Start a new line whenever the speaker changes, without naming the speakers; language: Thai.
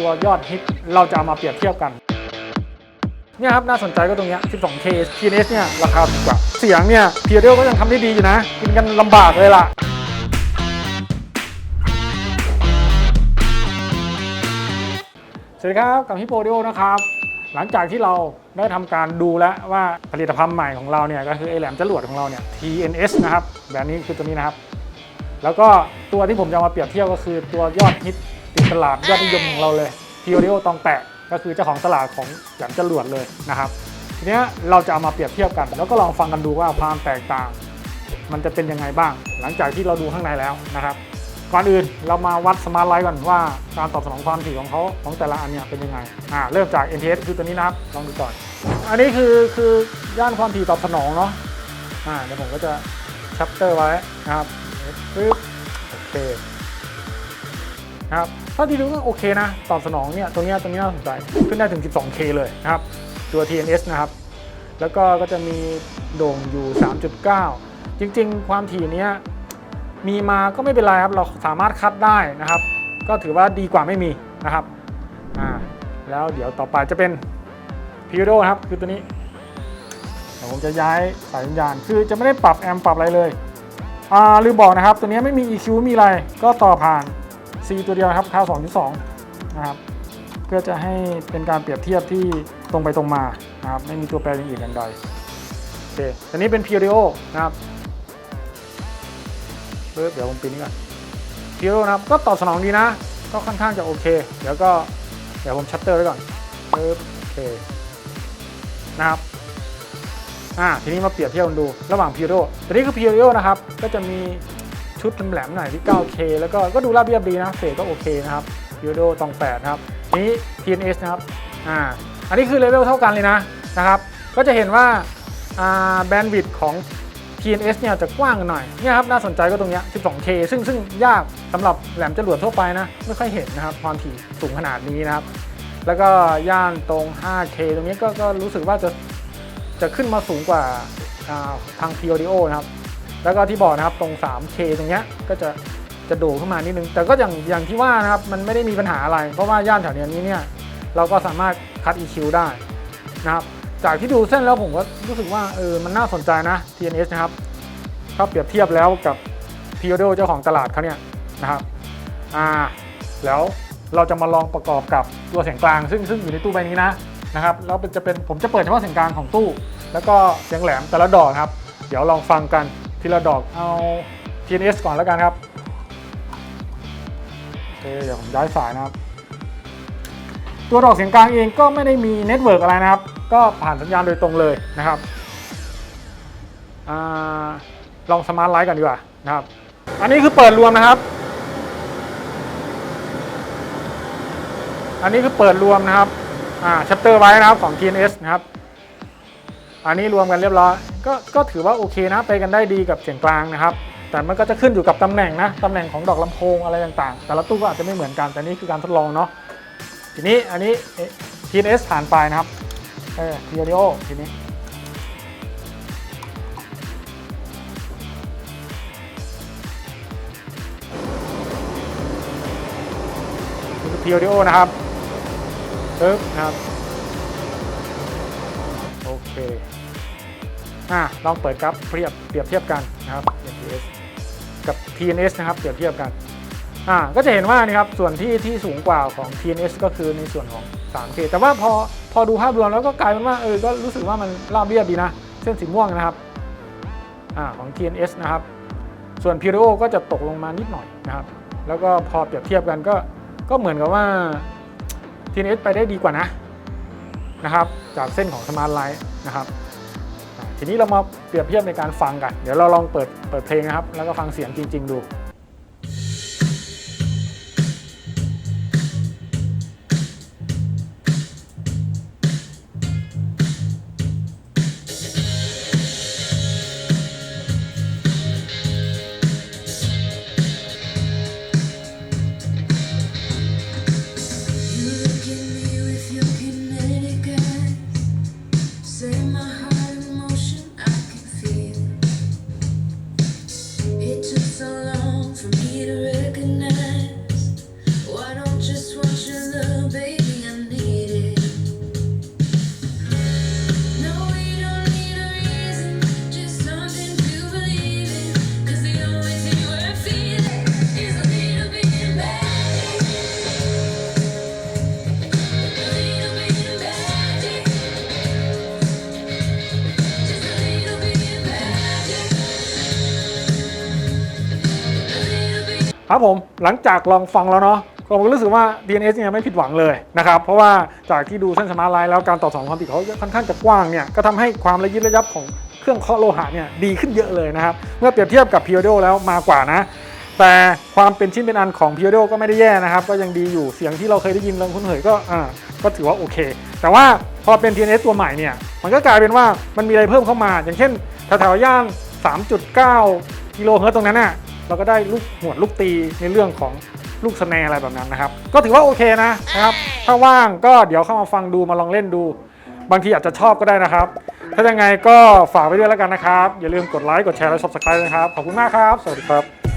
ตัวยอดฮิตเราจะเอามาเปรียบเทียบกันเนี่ยครับน่าสนใจก็ตรงเนี้ย 12K TNS เนี่ยราคาถูกกว่า เสียงเนี่ย p พียเดลก็ยังทำได้ดีอยู่นะ กินกันลำบากเลยล่ะ สวัสดีครับกับฮิปโปดิโอนะครับ หลังจากที่เราได้ทำการดูแล้วว่าผลิตภัณฑ์ใหม่ของเราเนี่ยก็คือไอแหลมจรวดของเราเนี่ย TNS นะครับแบรนด์นี้คือตัวนี้นะครับ แล้วก็ตัวที่ผมจะมาเปรียบเทียบก็คือตัวยอดฮิต ติดตลาดยอดนิยมของเราเลยพีโอริโอตองแตกก็คือเจ้าของตลาดของแหลมจรวดเลยนะครับทีนี้เราจะเอามาเปรียบเทียบกัน แล้วก็ลองฟังกันดูว่าความแตกต่าง มันจะเป็นยังไงบ้าง หลังจากที่เราดูข้างในแล้วนะครับ ก่อนอื่นเรามาวัดสมาร์ทไลท์ก่อนว่าการตอบสนองความถี่ของเขาของแต่ละอันเนี่ยเป็นยังไงอ่าเริ่มจาก NTS คือตัวนี้นะครับลองดูก่อน อันนี้คือคือย่านความถี่ตอบสนองเนาะอ่าเดี๋ยวผมก็จะชัปเตอร์ไว้นะครับปึ๊บโอเค นะครับถ้าที่ดูก็โอเคนะ ตอบสนองเนี่ยตรงนี้ตรงนี้น่าสนใจขึ้นได้ถึง 12K เลยนะครับ ตัว TNS นะครับ แล้วก็ก็จะมีโด่งอยู่ 3.9 จริงๆ ความถี่เนี้ยมีมาก็ไม่เป็นไรครับ เราสามารถคัดได้นะครับ ก็ถือว่าดีกว่าไม่มีนะครับอ่าแล้วเดี๋ยวต่อไปจะเป็นพิโดครับคือตัวนี้เดี๋ยวผมจะย้ายสายสัญญาณ คือจะไม่ได้ปรับแอมป์ปรับอะไรเลยอ่าลืมบอกนะครับ ตัวนี้ไม่มี EQ มีอะไรก็ต่อผ่าน C ตัวเดียวครับค่า 2.2 นะครับ เพื่อจะให้เป็นการเปรียบเทียบที่ตรงไปตรงมานะครับ ไม่มีตัวแปรอย่างอื่นอย่างใดโอเคอันนี้เป็น p พี r ร o นะครับเดี๋ยวผมปิดนี้ก่อน p พี r ร o นะครับ ก็ตอบสนองดีนะ ก็ค่อนข้างจะโอเค เดี๋ยวก็เดี๋ยวผมชัตเตอร์ไว้ก่อนปึ๊บโอเคนะครับอ่าทีนี้มาเปรียบเทียบกันดูระหว่าง p พี r ร o ตัวนี้คือ p พี r ร o นะครับ ก็จะมี ชุดแหลมๆหน่อยที่ 9K แล้วก็ก็ดูราบเรียบดีนะเฟสก็โอเคนะครับ p พี r ร o ตอง8นะครับนี้ TNS นะครับอ่าอันนี้คือเลเวลเท่ากันเลยนะนะครับก็จะเห็นว่าอ่าแบนด์วิดต์ของ TNS เนี่ยจะกว้างหน่อยเนี่ยครับน่าสนใจก็ตรงเนี้ย 12K ซึ่งซึ่งยากสำหรับแหลมจรวดทั่วไปนะ ไม่ค่อยเห็นนะครับความถี่สูงขนาดนี้นะครับ แล้วก็ย่านตรง 5K ตรงนี้ก็ก็รู้สึกว่าจะจะขึ้นมาสูงกว่าอ่าทาง p o d o นะครับ แล้วก็ที่บอกนะครับตรง 3K ตรงเนี้ยก็จะจะโดดขึ้นมานิดนึง แต่ก็อย่างอย่างที่ว่านะครับมันไม่ได้มีปัญหาอะไร เพราะว่าย่านแถวนี้นี้เนี่ยเราก็สามารถคัด EQ ได้นะครับจากที่ดูเส้นแล้วผมก็รู้สึกว่าเออมันน่าสนใจนะ TNS นะครับถ้าเปรียบเทียบแล้วกับ p i o d o เจ้าของตลาดเขาเนี่ยนะครับอ่าแล้วเราจะมาลองประกอบกับตัวเสียงกลาง ซึ่งซึ่งอยู่ในตู้ใบนี้นะนะครับแล้วจะเป็นผมจะเปิดเฉพาะเสียงกลางของตู้ แล้วก็เสียงแหลมแต่ละดอกครับ เดี๋ยวลองฟังกัน ทีละดอกเอา TNS ก่อนแล้วกันครับโอเคเดี๋ยวผมย้ายสายนะครับ ตัวดอกเสียงกลางเองก็ไม่ได้มีเน็ตเวิร์กอะไรนะครับ ก็ผ่านสัญญาณโดยตรงเลยนะครับอลองสมาร์ทไลท์กันดีกว่านะครับ อันนี้คือเปิดรวมนะครับ อันนี้คือเปิดรวมนะครับอ่าชัปเตอร์ไว้นะครับของ TNS นะครับ อันนี้รวมกันเรียบร้อยก็ก็ถือว่าโอเคนะไปกันได้ดีกับเสียงกลางนะครับ แต่มันก็จะขึ้นอยู่กับตำแหน่งนะตำแหน่งของดอกลำโพงอะไรต่างๆ แต่ละตู้ก็อาจจะไม่เหมือนกันแต่นี่คือการทดลองเนาะทีนี้อันนี้ TNS ผ่านไปนะครับเออ p ี r ร o ทีนี้นี่คือ p ี r ร o นะครับปึ๊บนะครับ เคอะลองเปิดกราฟเปรียบเปรียบเทียบกันนะครับ TNS กับ TNS นะครับเปรียบเทียบกันอ่าก็จะเห็นว่านี่ครับส่วนที่ที่สูงกว่าของ TNS ก็คือในส่วนของ 3K แต่ว่าพอพอดูภาพรวมแล้วก็กลายเป็นว่าเออก็รู้สึกว่ามันราบเรียบดีนะ เส้นสีม่วงนะครับอ่าของ TNS นะครับ ส่วน p i r o ก็จะตกลงมานิดหน่อยนะครับ แล้วก็พอเปรียบเทียบกันก็ก็เหมือนกับว่า TNS ไปได้ดีกว่านะนะครับ จากเส้นของ Smart Light นะครับทีนี้เรามาเปรียบเทียบในการฟังกัน เดี๋ยวเราลองเปิดเปิดเพลงนะครับ แล้วก็ฟังเสียงจริง ๆ ดู ครับผมหลังจากลองฟังแล้วเนาะผมก็รู้สึกว่า DNS เนี่ยไม่ผิดหวังเลยนะครับ เพราะว่าจากที่ดูเส้นสมาร์ทไลน์แล้วการตอบสนองความถี่เขาค่อนข้างจะกว้างเนี่ยก็ทำให้ความระยิบระยับของเครื่องเคาะโลหะเนี่ยดีขึ้นเยอะเลยนะครับ เมื่อเปรียบเทียบกับ p i o d o แล้วมากกว่านะ แต่ความเป็นชิ้นเป็นอันของ p i o d o ก็ไม่ได้แย่นะครับ ก็ยังดีอยู่เสียงที่เราเคยได้ยินลองคุ้นเคยก็อ่าก็ถือว่าโอเค แต่ว่าพอเป็น TNS ตัวใหม่เนี่ยมันก็กลายเป็นว่ามันมีอะไรเพิ่มเข้ามา อย่างเช่นแถวๆย่าน 3.9กิโลเฮิรตซ์ตรงนั้นน่ะ เราก็ได้ลูกหวดลูกตีในเรื่องของลูกสแนร์อะไรแบบนั้นนะครับ ก็ถือว่าโอเคนะนะครับ ถ้าว่างก็เดี๋ยวเข้ามาฟังดูมาลองเล่นดู บางทีอาจจะชอบก็ได้นะครับ ถ้ายังไงก็ฝากไว้ด้วยแล้วกันนะครับ อย่าลืมกดไลค์กดแชร์และ subscribe นะครับ ขอบคุณมากครับ สวัสดีครับ